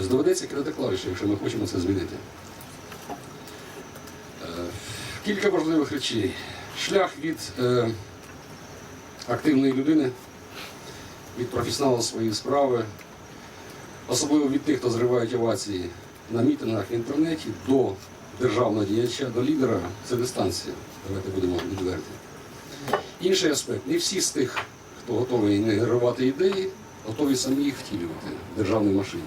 Тобто доведеться кидати клавіші, якщо ми хочемо це змінити. Е, Кілька важливих речей. Шлях від е, активної людини, від професіонала своєї справи, особливо від тих, хто зривають овації на мітингах в інтернеті, до державного діяча, до лідера це дистанція. Давайте будемо відверті. Інший аспект. Не всі з тих, хто готовий генерувати ідеї, готові самі їх втілювати в державній машині.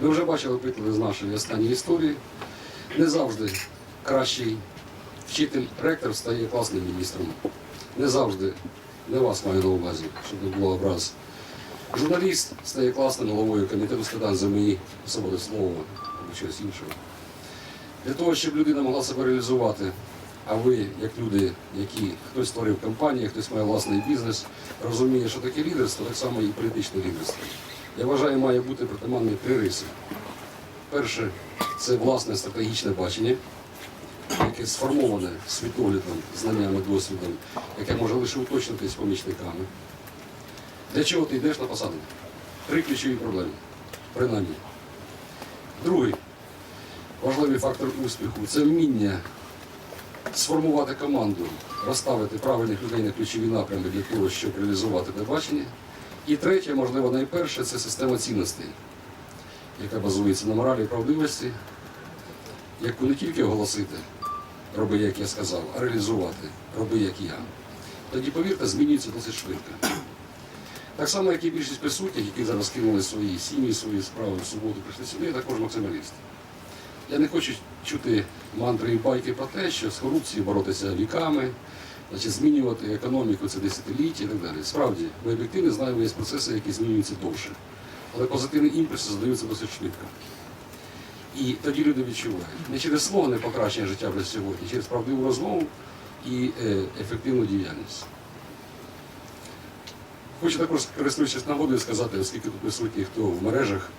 Ми вже бачили приклади з нашої останньої історії. Не завжди кращий вчитель ректор стає класним міністром. Не завжди, не вас маю на увазі, щоб не було образ. Журналіст стає класним головою комітету з питань ЗМІ, свободи слова або щось іншого. Для того, щоб людина могла себе реалізувати, а ви, як люди, які хтось створив компанію, хтось має власний бізнес, розуміє, що таке лідерство, так само і політичне лідерство. Я вважаю, має бути притаманні три риси. Перше це власне стратегічне бачення, яке сформоване світоглядом, знаннями, досвідом, яке може лише уточнитись помічниками. Для чого ти йдеш на посаду? Три ключові проблеми, принаймні. Другий важливий фактор успіху це вміння сформувати команду, розставити правильних людей на ключові напрями для того, щоб реалізувати те бачення. І третє, можливо, найперше, це система цінностей, яка базується на моралі і правдивості, яку не тільки оголосити, роби, як я сказав, а реалізувати, роби, як я. Тоді, повірте, змінюється досить швидко. Так само, як і більшість присутніх, які зараз кинули свої сім'ї, свої справи в суботу, прийшли сюди, також максималіст. Я не хочу чути мантри і байки про те, що з корупцією боротися віками, значить, змінювати економіку це десятиліття і так далі. Справді, ми об'єктивно знаємо, є процеси, які змінюються довше. Але позитивні імпульси задаються досить швидко. І тоді люди відчувають не через слово не покращення життя вже сьогодні, а через правдиву розмову і е, ефективну діяльність. Хочу також, користуючись нагодою, сказати, оскільки тут присутні, хто в мережах,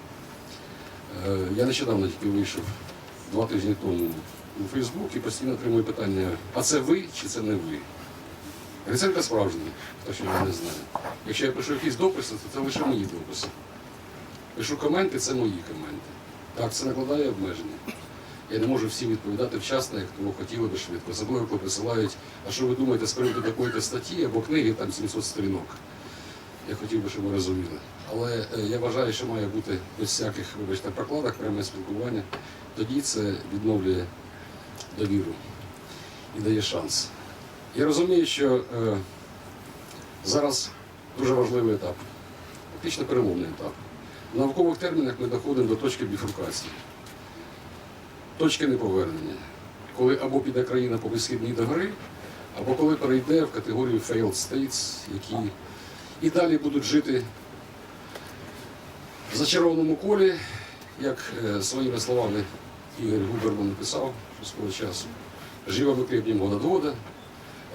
Е, Я нещодавно тільки вийшов два тижні тому у Фейсбук і постійно отримую питання, а це ви чи це не ви? Гриценко справжній, хто ще мене не знає. Якщо я пишу якісь дописи, то це лише мої дописи. Пишу коменти, це мої коменти. Так, це накладає обмеження. Я не можу всім відповідати вчасно, як того хотіли би швидко. Особливо, коли присилають, а що ви думаєте з приводу такої статті або книги, там 700 сторінок. Я хотів би, щоб ви розуміли. Але е, я вважаю, що має бути без всяких, вибачте, прокладок, пряме спілкування. Тоді це відновлює довіру і дає шанс. Я розумію, що е, зараз дуже важливий етап, фактично переломний етап. В наукових термінах ми доходимо до точки біфуркації, точки неповернення, коли або піде країна по безхідній до гори, або коли перейде в категорію failed states, які і далі будуть жити в зачарованому колі, як е, своїми словами Ігор Губерман написав що свого часу. Живемо крепнем года до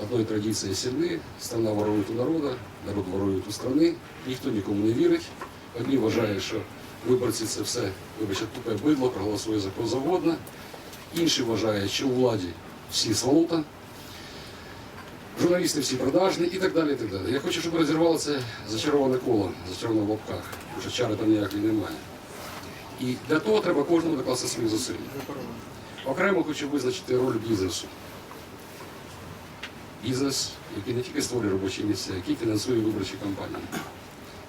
одной традиції сильны, страна ворує у народа, народ ворує у страни, ніхто нікому не вірить. Одні вважають, що виборці це все, вибачте, тупе бидло, проголосує за кого завгодно. Інші вважають, що у владі всі сволота, журналісти всі продажні і так далі. і так далі. Я хочу, щоб розірвало це зачароване коло, зачароване в лапках, тому що чари там ніякої немає. І для того треба кожному докласти свої зусилля. Окремо хочу визначити роль бізнесу. Бізнес, який не тільки створює робочі місця, який фінансує виборчі кампанії.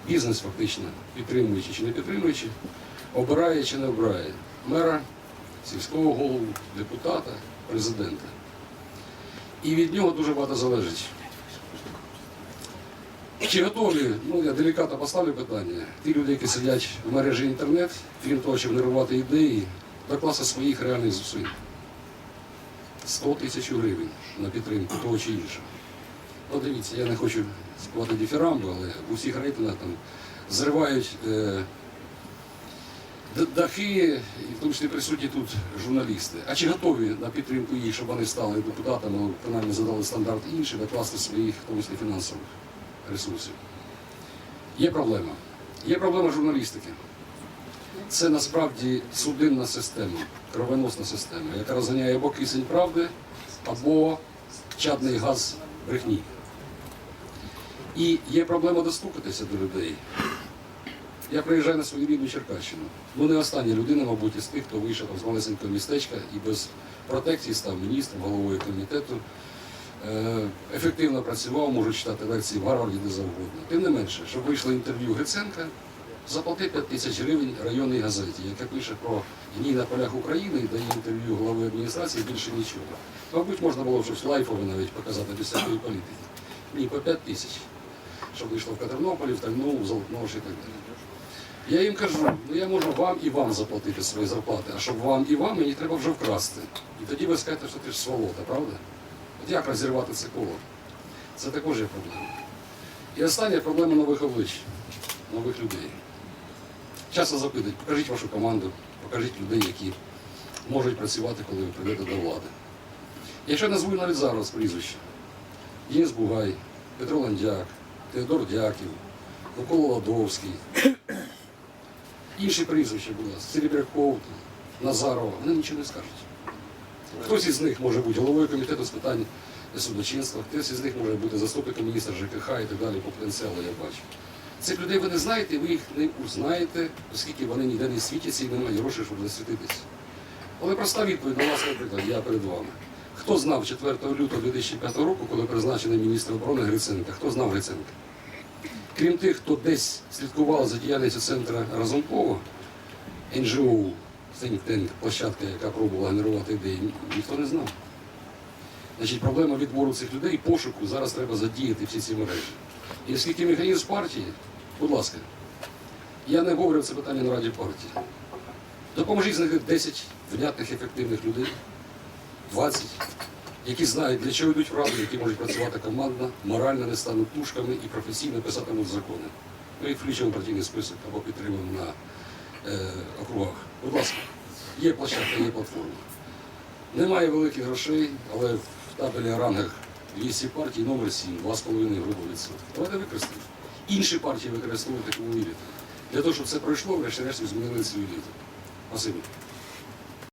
Бізнес фактично, підтримуючи чи не підтримуючи, обирає чи не обирає мера, сільського голову, депутата, президента. І від нього дуже багато залежить. Чи готові, ну я делікатно поставлю питання, ті люди, які сидять в мережі інтернет, крім того, щоб генерувати ідеї, докласти своїх реальних зусиль. 100 тисяч гривень на підтримку того чи іншого. Ну, дивіться, я не хочу співати дифірамбу, але в усіх рейтингах там зривають е, дахи, і в тому числі присутні тут журналісти. А чи готові на підтримку їх, щоб вони стали депутатами, ну, принаймні задали стандарт інший, докласти своїх, в тому числі фінансових ресурсів? Є проблема. Є проблема журналістики. Це насправді судинна система, кровоносна система, яка розганяє або кисень правди, або чадний газ брехні. І є проблема достукатися до людей. Я приїжджаю на свою рідну Черкащину. Ну не остання людина, мабуть, із тих, хто вийшов з малесенького містечка і без протекції став міністром, головою комітету. Е, Ефективно працював, можу читати лекції в Гарварді, де завгодно. Тим не менше, щоб вийшло інтерв'ю Гриценка, заплати 5 тисяч гривень районній газеті, яка пише про гній на полях України і дає інтерв'ю голови адміністрації більше нічого. Мабуть, можна було б щось лайфове навіть показати без всякої політики. Ні, по 5 тисяч. Щоб вийшло в Катернополі, в Тальну, в Золотнош і так далі. Я їм кажу, ну я можу вам і вам заплатити свої зарплати, а щоб вам і вам мені треба вже вкрасти. І тоді ви скажете, що ти ж сволота, правда? От як розірвати це коло? Це також є проблема. І остання проблема нових облич, нових людей. Часто запитують, покажіть вашу команду, покажіть людей, які можуть працювати, коли ви прийдете до влади. Я назву навіть зараз прізвище, Денис Бугай, Петро Ландяк, Теодор Дяків, Микола Ладовський, інші прізвища, ласка, Серебряков, Назарова, вони нічого не скажуть. Хтось із них може бути головою комітету з питань судочинства, хтось із них може бути заступником міністра ЖКХ і так далі, по потенціалу я бачу. Цих людей ви не знаєте, ви їх не узнаєте, оскільки вони ніде не світяться і немає грошей, щоб засвітитися. Але проста відповідь на вас, наприклад, я перед вами. Хто знав 4 лютого 2005 року, коли призначений міністр оборони Гриценка? Хто знав Гриценка? Крім тих, хто десь слідкував за діяльністю центру Разумкова, НЖО, think tank, площадка, яка пробувала генерувати ідеї, ніхто не знав. Значить, проблема відбору цих людей, пошуку, зараз треба задіяти всі ці мережі. І оскільки механізм партії, будь ласка, я не говорив це питання на раді партії. Допоможіть знайти 10 внятних, ефективних людей, 20, які знають, для чого йдуть в раду, які можуть працювати командно, морально не стануть пушками і професійно писатимуть закони. Ми їх включимо в партійний список або підтримуємо на е, округах. Будь ласка, є площадка, є платформа. Немає великих грошей, але в табелі рангах 200 партії номер 7, 2,5 грубо відсотки. Давайте використаємо. Інші партії використовують, таку ви. Для того, щоб це пройшло, врешті-решт змінили цю еліту. Спасибі.